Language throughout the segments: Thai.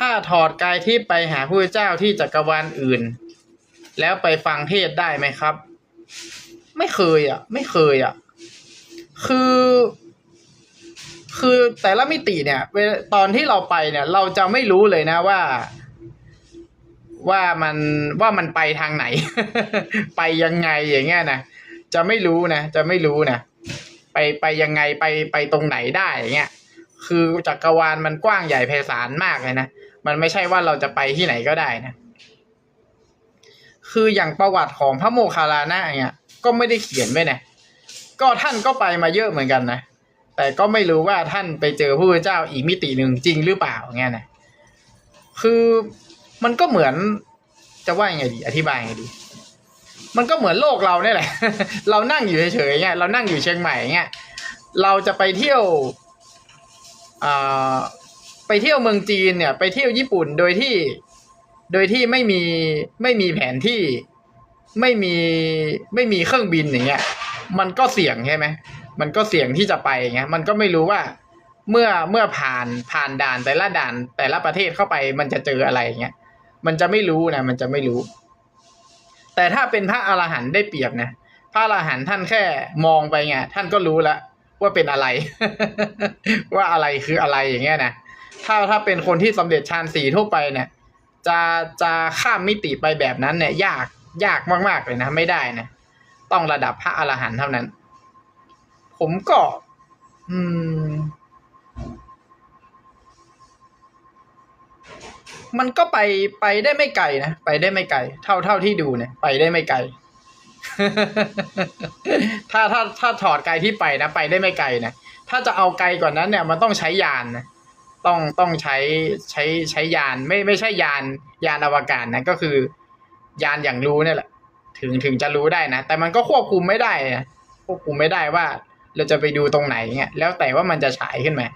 ถ้าถอดกายทิพย์ไปหาผู้เจ้าที่จักรวาลอื่น แล้วไปฟังเทศได้ไหมครับ ไม่เคยอะ ไม่เคยอะ คือ คือแต่ละมิติเนี่ยตอนที่เราไปเนี่ย เราจะไม่รู้เลยนะว่า ว่ามันว่ามันไปทางไหน ไปยังไงอย่างเงี้ยนะจะไม่รู้นะจะไม่รู้นะไปไปยังไงไปไปตรงไหนได้อย่างเงี้ยคือจักรวาลมันกว้างใหญ่ไพศาลมากเลยนะ มันไม่ใช่ว่าเราจะไปที่ไหนก็ได้นะ คืออย่างประวัติของพระโมคคัลลานะเนี่ย ก็ไม่ได้เขียนไว้นะก็ท่านก็ไปมาเยอะเหมือนกันนะ แต่ก็ไม่รู้ว่าท่านไปเจอพระพุทธเจ้าอีกมิติหนึ่งจริงหรือเปล่าเงี้ยนะ คือมันก็เหมือนจะว่ายังไงดี อธิบายยังไงดี มันก็เหมือนโลกเราเนี่ยแหละ เรานั่งอยู่เฉยๆเงี้ย เรานั่งอยู่เชียงใหม่เงี้ย เราจะไปเที่ยวอ่า ไปเที่ยวเมืองจีนเนี่ยไปเที่ยวญี่ปุ่นโดยที่ โดยที่ไม่มีไม่มีแผนที่ไม่มีไม่มีเครื่องบินอย่างเงี้ย มันก็เสี่ยงใช่ไหมมันก็เสี่ยงที่จะไปอย่างเงี้ยมันก็ไม่รู้ว่าเมื่อเมื่อผ่านผ่านด่านแต่ละด่านแต่ละประเทศเข้าไปมันจะเจออะไรอย่างเงี้ยมันจะไม่รู้นะมันจะไม่รู้ แต่ถ้าเป็นพระอรหันต์ได้เปรียบนะพระอรหันต์ท่านแค่มองไปไงท่านก็รู้แล้วว่าเป็นอะไร ว่าอะไรคืออะไรอย่างเงี้ยนะ ถ้าถ้าเป็นคนที่สำเร็จฌานสี่ทั่วไปเนี่ย จะจะข้ามมิติไปแบบนั้นเนี่ย ยากยากมากๆเลยนะ ไม่ได้นะ ต้องระดับพระอรหันต์เท่านั้น ผมก็ อืม มันก็ไปไปได้ไม่ไกลนะ ไปได้ไม่ไกล เท่าเท่าที่ดูเนี่ย ไปได้ไม่ไกล ถ้าถ้าถ้าถอดไกลที่ไปนะ ไปได้ไม่ไกลนะ ถ้าจะเอาไกลกว่านั้นเนี่ย มันต้องใช้ยานนะ ต้องต้องใช้ใช้ใช้ยานไม่ไม่ใช่ยานยานอวกาศนะก็คือยานอย่างรู้เนี่ยแหละ ถึงถึงจะรู้ได้นะ แต่มันก็ควบคุมไม่ได้นะควบคุมไม่ได้ว่า เราจะไปดูตรงไหนเงี้ยแล้วแต่ว่ามันจะฉายขึ้นมา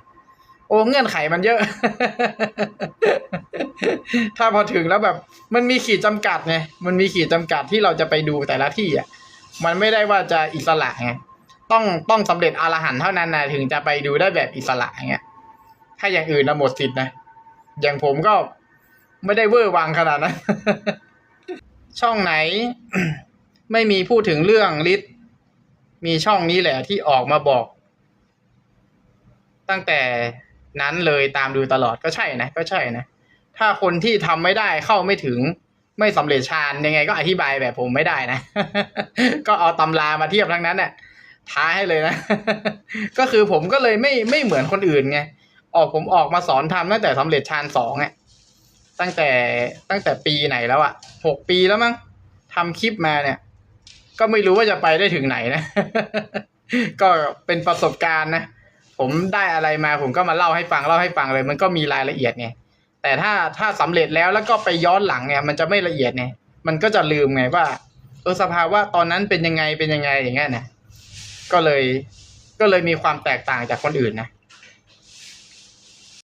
โอ้เงื่อนไขมันเยอะ ถ้าพอถึงแล้วแบบ มันมีขีดจำกัดไงมันมีขีดจำกัดที่เราจะไปดูแต่ละที่อะมันไม่ได้ว่าจะอิสระไงต้องต้องสำเร็จอรหันเท่านั้นนะถึงจะไปดูได้แบบอิสระอย่างเงี้ย ถ้าอย่างอื่นนะหมดสิทธินะ อย่างผมก็ไม่ได้เวอร์วังขนาดนั้น ช่องไหน ไม่มีพูดถึงเรื่องฤทธิ์มีช่องนี้แหละที่ออกมาบอก ตั้งแต่นั้นเลยตามดูตลอดก็ใช่นะ ก็ใช่นะ ถ้าคนที่ทำไม่ได้เข้าไม่ถึงไม่สำเร็จฌานยังไงก็อธิบายแบบผมไม่ได้นะ ก็เอาตำรามาเทียบทั้งนั้นเนี่ยท้าให้เลยนะ ก็คือผมก็เลยไม่ไม่เหมือนคนอื่นไง ออกผมออกมาสอนทำตั้งแต่สำเร็จฌานสองอะตั้งแต่ตั้งแต่ปีไหนแล้วอะหกปีแล้วมั้งทำคลิปมาเนี่ย ก็ไม่รู้ว่าจะไปได้ถึงไหนนะ ก็เป็นประสบการณ์นะ ผมได้อะไรมาผมก็มาเล่าให้ฟังเล่าให้ฟังเลย มันก็มีรายละเอียดไงแต่ถ้าถ้าสำเร็จแล้วแล้วก็ไปย้อนหลังเนี่ย มันจะไม่ละเอียดไงมันก็จะลืมไงว่าเออสภาวะตอนนั้นเป็นยังไงเป็นยังไงอย่างเงี้ยนะก็เลยก็เลยมีความแตกต่างจากคนอื่นนะ